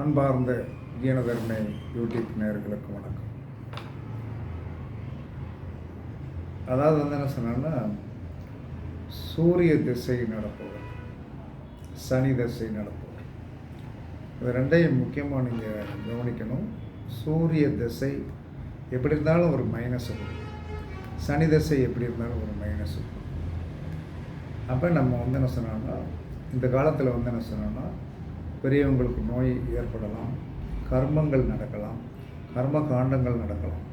அன்பார்ந்த ஈனதர்மை யூடியூப் நேர்களுக்கு வணக்கம். அதாவது வந்து என்ன சொன்னேன்னா சூரிய திசை நடப்பவர் சனி திசை நடப்பவர். இது ரெண்டையும் முக்கியமாக நீங்கள் கவனிக்கணும். சூரிய திசை எப்படி இருந்தாலும் ஒரு மைனஸ் இருக்கும் சனி திசை எப்படி இருந்தாலும் ஒரு மைனஸ் இருக்கும் அப்போ நம்ம வந்து என்ன சொன்னோம்னா இந்த காலத்தில் வந்து என்ன சொன்னோம்னா பெரியவங்களுக்கு நோய் ஏற்படலாம் கர்மங்கள் நடக்கலாம் கர்ம காண்டங்கள் நடக்கலாம்.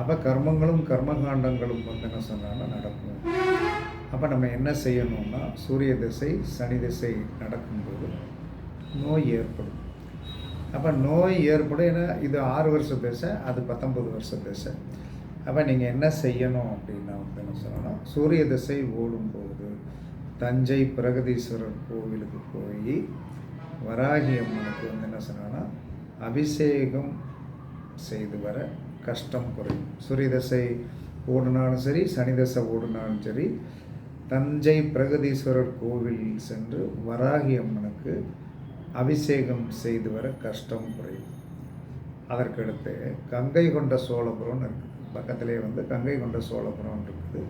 அப்போ கர்மங்களும் கர்ம காண்டங்களும் வந்து என்ன சொன்னாங்கன்னா நடக்கும். அப்போ நம்ம என்ன செய்யணும்னா சூரிய திசை சனி திசை நடக்கும்போது நோய் ஏற்படும். அப்போ நோய் ஏற்படும் ஏன்னா இது ஆறு வருஷ திசை அது பத்தொம்பது வருஷ திசை. அப்போ நீங்கள் என்ன செய்யணும் அப்படின்னா வந்து என்ன சொல்லணும் சூரிய திசை ஓடும்போது தஞ்சை பிரகதீஸ்வரர் கோவிலுக்கு போய் வராகி அம்மனுக்கு வந்து என்ன சொன்னாங்கன்னா அபிஷேகம் செய்து வர கஷ்டம் குறையும். சூரியதசை ஓடினாலும் சரி சனி தசை ஓடினாலும் சரி தஞ்சை பிரகதீஸ்வரர் கோவிலில் சென்று வராகி அம்மனுக்கு அபிஷேகம் செய்து வர கஷ்டம் குறையும். அதற்கடுத்து கங்கை கொண்ட சோழபுரம்னு இருக்குது பக்கத்திலே வந்து கங்கை கொண்ட சோழபுரம் இருக்குது.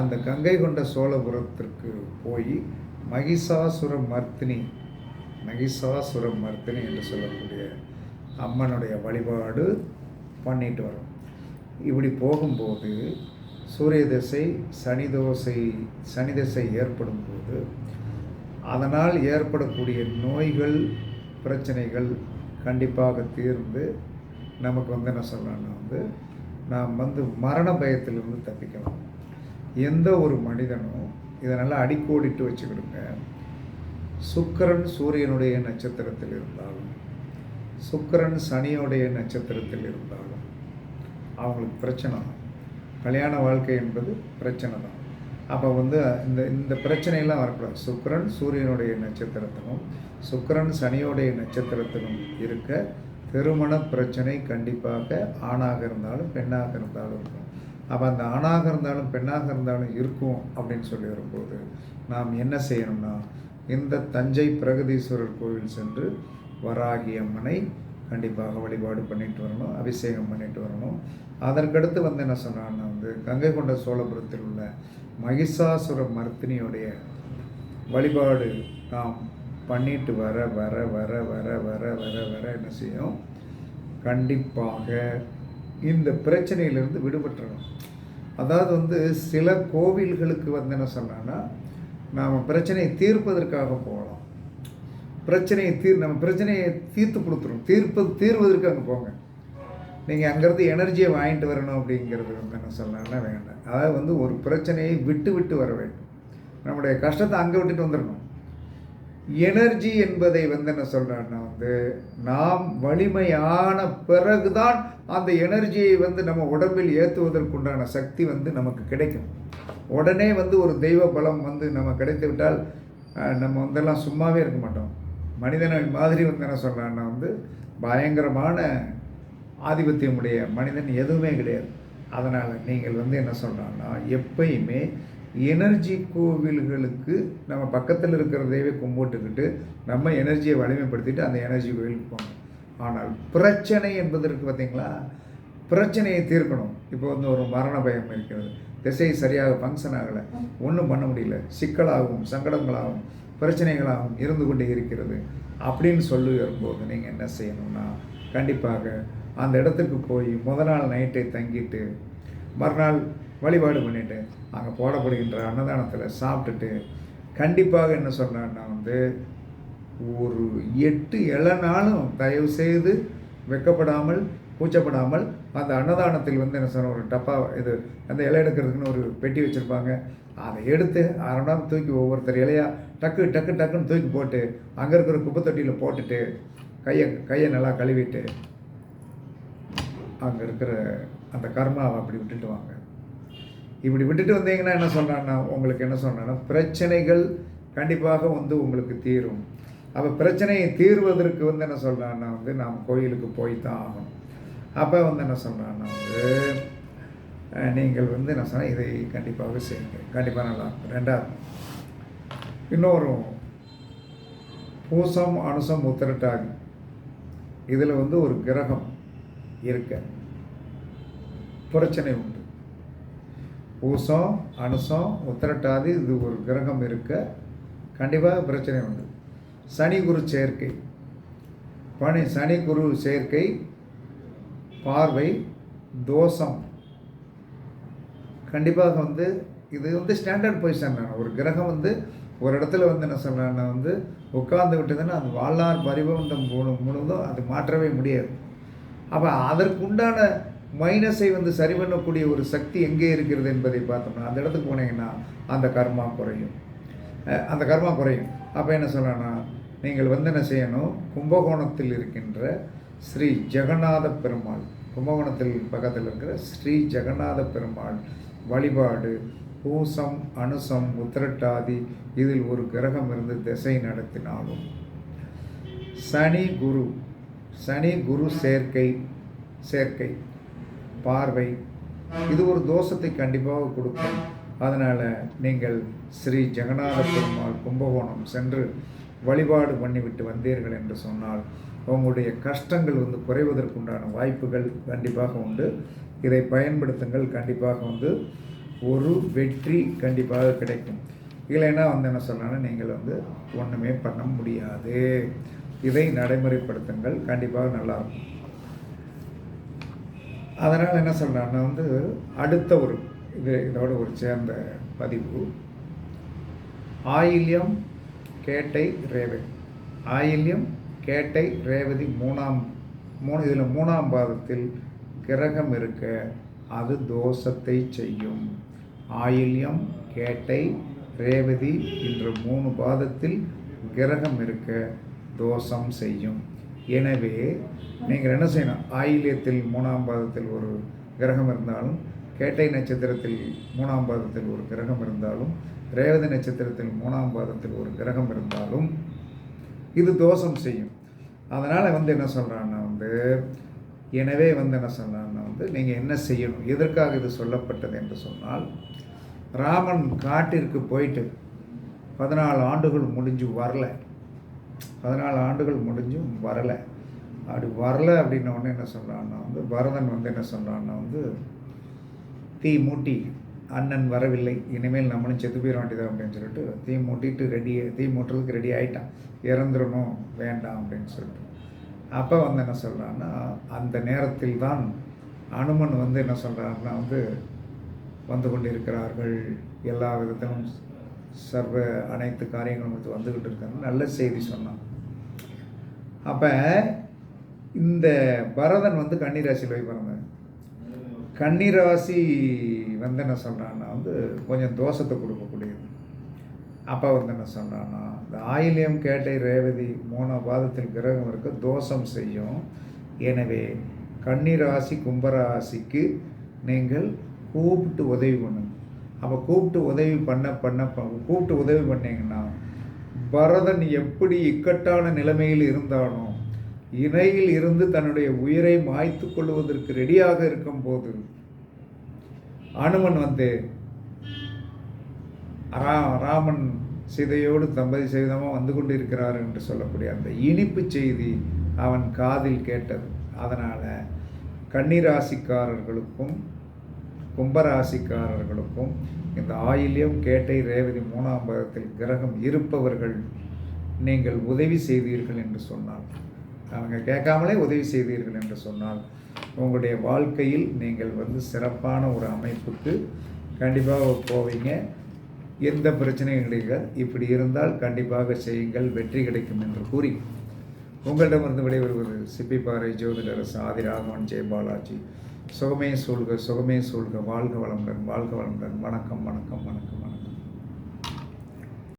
அந்த கங்கை கொண்ட சோழபுரத்திற்கு போய் மகிஷாசுர மர்த்தினி மகிஷாசுர மர்த்தினி என்று சொல்லக்கூடிய அம்மனுடைய வழிபாடு பண்ணிட்டு வரோம். இப்படி போகும்போது சூரிய திசை சனி தோசை சனி திசை ஏற்படும் போது அதனால் ஏற்படக்கூடிய நோய்கள் பிரச்சனைகள் கண்டிப்பாக தீர்ந்து நமக்கு வந்து என்ன சொல்லணும்னா வந்து நாம் வந்து மரண பயத்திலிருந்து தப்பிக்கலாம். எந்த ஒரு மனிதனும் இதை நல்லா அடிக்கோடிட்டு வச்சுக்கிடுங்க. சுக்கரன் சூரியனுடைய நட்சத்திரத்தில் இருந்தாலும் சுக்கரன் சனியுடைய நட்சத்திரத்தில் இருந்தாலும் அவங்களுக்கு பிரச்சனை தான். கல்யாண வாழ்க்கை என்பது பிரச்சனை தான். அப்போ வந்து இந்த இந்த பிரச்சனையெல்லாம் வரக்கூடாது. சுக்கரன் சூரியனுடைய நட்சத்திரத்திலும் சுக்கரன் சனியோடைய நட்சத்திரத்திலும் இருக்க திருமண பிரச்சனை கண்டிப்பாக ஆணாக இருந்தாலும் பெண்ணாக இருந்தாலும் இருக்கும். அப்போ அந்த ஆணாக இருந்தாலும் பெண்ணாக இருந்தாலும் இருக்கும் அப்படின்னு சொல்லி வரும்போது நாம் என்ன செய்யணும்னா இந்த தஞ்சை பிரகதீஸ்வரர் கோவில் சென்று வராகி அம்மனை கண்டிப்பாக வழிபாடு பண்ணிட்டு வரணும் அபிஷேகம் பண்ணிட்டு வரணும். அதற்கடுத்து வந்து என்ன சொன்னான்னா வந்து கங்கை கொண்ட சோழபுரத்தில் உள்ள மகிஷாசுர மர்த்தினியுடைய வழிபாடு நாம் பண்ணிட்டு வர வர வர வர வர வர வர என்ன செய்யும்? கண்டிப்பாக இந்த பிரச்சனையிலிருந்து விடுபட்டுறணும். அதாவது வந்து சில கோவில்களுக்கு வந்து என்ன சொன்னான்னா நாம் பிரச்சனையை தீர்ப்பதற்காக போகலாம். பிரச்சனையை தீர் நம்ம பிரச்சனையை தீர்த்து கொடுத்துரும். தீர்ப்பது தீர்வதற்கு அங்கே போங்க. நீங்கள் அங்கேருந்து எனர்ஜியை வாங்கிட்டு வரணும் அப்படிங்கிறது வந்து என்ன சொல்லலாம் வேண்டாம். அதாவது வந்து ஒரு பிரச்சனையை விட்டு விட்டு வர வேண்டும். நம்முடைய கஷ்டத்தை அங்கே விட்டுட்டு வந்துடணும். எனர்ஜி என்பதை வந்து என்ன சொல்கிறேன்னா வந்து நாம் வலிமையான பிறகுதான் அந்த எனர்ஜியை வந்து நம்ம உடம்பில் ஏற்றுவதற்குண்டான சக்தி வந்து நமக்கு கிடைக்கும். உடனே வந்து ஒரு தெய்வ பலம் வந்து நம்ம கிடைத்து விட்டால் நம்ம வந்தெல்லாம் சும்மாவே இருக்க மாட்டோம். மனிதனை மாதிரி வந்து என்ன சொல்கிறான்னா வந்து பயங்கரமான ஆதிபத்தியமுடைய மனிதன் எதுவுமே கிடையாது. அதனால் நீங்கள் வந்து என்ன சொல்கிறான்னா எப்பயுமே எனர்ஜி கோவில்களுக்கு நம்ம பக்கத்தில் இருக்கிறதையவே கும்பிட்டுக்கிட்டு நம்ம எனர்ஜியை வலிமைப்படுத்திட்டு அந்த எனர்ஜி கோவிலுக்கு போகணும் ஆனால் பிரச்சனை என்பதற்கு பார்த்தீங்களா பிரச்சனையை தீர்க்கணும். இப்போ வந்து ஒரு மரண பயம் இருக்கிறது. திசை சரியாக ஃபங்க்ஷன் ஆகலை. ஒன்றும் பண்ண முடியல. சிக்கலாகவும் சங்கடங்களாகவும் பிரச்சனைகளாகவும் இருந்து கொண்டே இருக்கிறது. அப்படின்னு சொல்லி வரும்போது நீங்கள் என்ன செய்யணும்னா கண்டிப்பாக அந்த இடத்துக்கு போய் முத நாள் நைட்டை தங்கிட்டு மறுநாள் வழிபாடு பண்ணிவிட்டு அங்கே போடப்படுகின்ற அன்னதானத்தில் சாப்பிட்டுட்டு கண்டிப்பாக என்ன சொல்கிறேன்னா வந்து ஒரு எட்டு இளநாளும் தயவு செய்து வெக்கப்படாமல் கூச்சப்படாமல் அந்த அன்னதானத்தில் வந்து என்ன சொன்ன ஒரு டப்பா இது அந்த இலை எடுக்கிறதுக்குன்னு ஒரு பெட்டி வச்சுருப்பாங்க. அதை எடுத்து அரை மணி நேரம் தூக்கி ஒவ்வொருத்தர் இலையாக டக்கு டக்கு டக்குன்னு தூக்கி போட்டு அங்கே இருக்கிற குப்பை தொட்டியில் போட்டுட்டு கையை கையை நல்லா கழுவிட்டு அங்கே இருக்கிற அந்த கர்மாவை அப்படி விட்டுட்டு வாங்க. இப்படி விட்டுட்டு வந்தீங்கன்னா என்ன சொன்னான்னா உங்களுக்கு என்ன சொன்னான்னா பிரச்சனைகள் கண்டிப்பாக வந்து உங்களுக்கு தீரும். அப்போ பிரச்சனையை தீர்வதற்கு வந்து என்ன சொல்கிறான்னா வந்து நாம் கோயிலுக்கு போய் தான் ஆகணும். அப்போ வந்து என்ன சொல்கிறான்னா வந்து நீங்கள் வந்து என்ன சொன்னால் இதை கண்டிப்பாக செய்யுங்க. கண்டிப்பாக நல்லா இருக்கும். ரெண்டாவது இன்னொரு பூசம் அனுசம் உத்திரட்டாகி இதில் வந்து ஒரு கிரகம் இருக்க பிரச்சனை உண்டு. பூசம் அனுசம் உத்திரட்டாதி இது ஒரு கிரகம் இருக்க கண்டிப்பாக பிரச்சனை உண்டு. சனி குரு சேர்க்கை. பனி சனி குரு சேர்க்கை பார்வை தோஷம். கண்டிப்பாக வந்து இது வந்து ஸ்டாண்டர்ட் பொசிஷன் ஒரு கிரகம் வந்து ஒரு இடத்துல வந்து என்ன சொல்கிறேன்னா வந்து உட்கார்ந்து விட்டதுன்னா அது வாழ்நாள் பரிபவந்தம் முழு முழுவதும் அது மாற்றவே முடியாது. அப்போ அதற்குண்டான மைனஸை வந்து சரி பண்ணக்கூடிய ஒரு சக்தி எங்கே இருக்கிறது என்பதை பார்த்தோம்னா அந்த இடத்துக்கு போனீங்கன்னா அந்த கர்மா குறையும். அந்த கர்மா குறையும். அப்போ என்ன சொல்லணும்னா நீங்கள் வந்து என்ன செய்யணும் கும்பகோணத்தில் இருக்கின்ற ஸ்ரீ ஜெகநாத பெருமாள் கும்பகோணத்தில் பக்கத்தில் இருக்கிற ஸ்ரீ ஜெகநாத பெருமாள் வழிபாடு பூசம் அனுசம் உத்திரட்டாதி இதில் ஒரு கிரகம் இருந்து திசை நடத்தினாலும். சனி குரு சனி குரு சேர்க்கை சேர்க்கை பார்வை இது ஒரு தோஷத்தை கண்டிப்பாக கொடுக்கும். அதனால் நீங்கள் ஸ்ரீ ஜெகநாத பெருமாள் கும்பகோணம் சென்று வழிபாடு பண்ணிவிட்டு வந்தீர்கள் என்று சொன்னால் உங்களுடைய கஷ்டங்கள் வந்து குறைவதற்குண்டான வாய்ப்புகள் கண்டிப்பாக உண்டு. இதை பயன்படுத்துங்கள் கண்டிப்பாக வந்து ஒரு வெற்றி கண்டிப்பாக கிடைக்கும். இல்லைன்னா வந்து என்ன சொன்னாலும் நீங்கள் வந்து ஒன்றுமே பண்ண முடியாது. இதை நடைமுறைப்படுத்துங்கள் கண்டிப்பாக நல்லாயிருக்கும். அதனால் என்ன சொல்கிறான்னா வந்து அடுத்த ஒரு இது இதோட ஒரு சேர்ந்த பதிவு. ஆயில்யம் கேட்டை ரேவை. ஆயில்யம் கேட்டை ரேவதி மூணாம் மூணு இதில் மூணாம் பாதத்தில் கிரகம் இருக்க அது தோஷத்தை செய்யும். ஆயில்யம் கேட்டை ரேவதி என்ற மூணு பாதத்தில் கிரகம் இருக்க தோஷம் செய்யும். எனவே நீங்கள் என்ன செய்யணும்? ஆயில்யத்தில் மூணாம் பாதத்தில் ஒரு கிரகம் இருந்தாலும் கேட்டை நட்சத்திரத்தில் மூணாம் பாதத்தில் ஒரு கிரகம் இருந்தாலும் ரேவதி நட்சத்திரத்தில் மூணாம் பாதத்தில் ஒரு கிரகம் இருந்தாலும் இது தோஷம் செய்யும். அதனால் வந்து என்ன சொல்கிறான்னா வந்து எனவே வந்து என்ன சொல்கிறான்னா வந்து நீங்கள் என்ன செய்யணும்? எதற்காக இது சொல்லப்பட்டது என்று சொன்னால் ராமன் காட்டிற்கு போயிட்டு பதினாலு ஆண்டுகள் முடிஞ்சு வரல. பதினாலு ஆண்டுகள் முடிஞ்சும் வரலை. அப்படி வரல அப்படின்ன உடனே என்ன சொல்கிறான்னா வந்து பரதன் வந்து என்ன சொல்கிறான்னா வந்து தீ மூட்டி அண்ணன் வரவில்லை இனிமேல் நம்மளும் செத்து போயிட வேண்டியதா அப்படின்னு சொல்லிட்டு தீ மூட்டிட்டு ரெடி தீ மூட்டுறதுக்கு ரெடி ஆகிட்டான் இறந்துடணும் வேண்டாம் அப்படின்னு சொல்லிட்டு. அப்போ வந்து என்ன சொல்கிறான்னா அந்த நேரத்தில் தான் அனுமன் வந்து என்ன சொல்கிறாருன்னா வந்து வந்து கொண்டிருக்கிறார்கள். எல்லா விதத்திலும் சர்வ அனைத்து காரியங்களும் வந்து வந்துக்கிட்டு இருக்காங்க நல்ல செய்தி சொன்னான். அப்போ இந்த பரதன் வந்து கன்னிராசியில் போய் பிறந்தேன் கன்னிராசி வந்து என்ன சொல்கிறான்னா வந்து கொஞ்சம் தோஷத்தை கொடுக்கக்கூடியது. அப்பா வந்து என்ன சொல்கிறான்னா இந்த ஆயிலியம் கேட்டை ரேவதி மூணு பாதத்தில் கிரகம் இருக்க தோஷம் செய்யும். எனவே கன்னிராசி கும்பராசிக்கு நீங்கள் கூப்பிட்டு உதவி பண்ணுங்க. அப்போ கூப்பிட்டு உதவி பண்ண பண்ண கூப்பிட்டு உதவி பண்ணிங்கன்னா பரதன் எப்படி இக்கட்டான நிலைமையில் இருந்தாலும் இணையில் இருந்து தன்னுடைய உயிரை மாய்த்து கொள்வதற்கு ரெடியாக இருக்கும்போது அனுமன் வந்து ரா ராமன் சீதையோடு தம்பதி சகிதமாக வந்து கொண்டிருக்கிறார் என்று சொல்லக்கூடிய அந்த இனிப்பு செய்தி அவன் காதில் கேட்டது. அதனால் கன்னிராசிக்காரர்களுக்கும் கும்பராசிக்காரர்களுக்கும் இந்த ஆயில்யம் கேட்டை ரேவதி மூணாம் பாகத்தில் கிரகம் இருப்பவர்கள் நீங்கள் உதவி செய்தீர்கள் என்று சொன்னார் அவங்க கேட்காமலே உதவி செய்தீர்கள் என்று சொன்னால் உங்களுடைய வாழ்க்கையில் நீங்கள் வந்து சிறப்பான ஒரு அமைப்புக்கு கண்டிப்பாக போவீங்க. எந்த பிரச்சனையும் கிடையாது இப்படி இருந்தால் கண்டிப்பாக செய்யுங்கள். வெற்றி கிடைக்கும் என்று கூறி உங்களிடமிருந்து விடைபெறுவது சிப்பிப்பாறை ஜோதிடரசு சாதி ராகவன் ஜெயபாலாஜி சுகமே சூழ்க சுகமே சூழ்க. வாழ்க வளமுடன் வாழ்க வளமுடன். வணக்கம் வணக்கம் வணக்கம் வணக்கம்.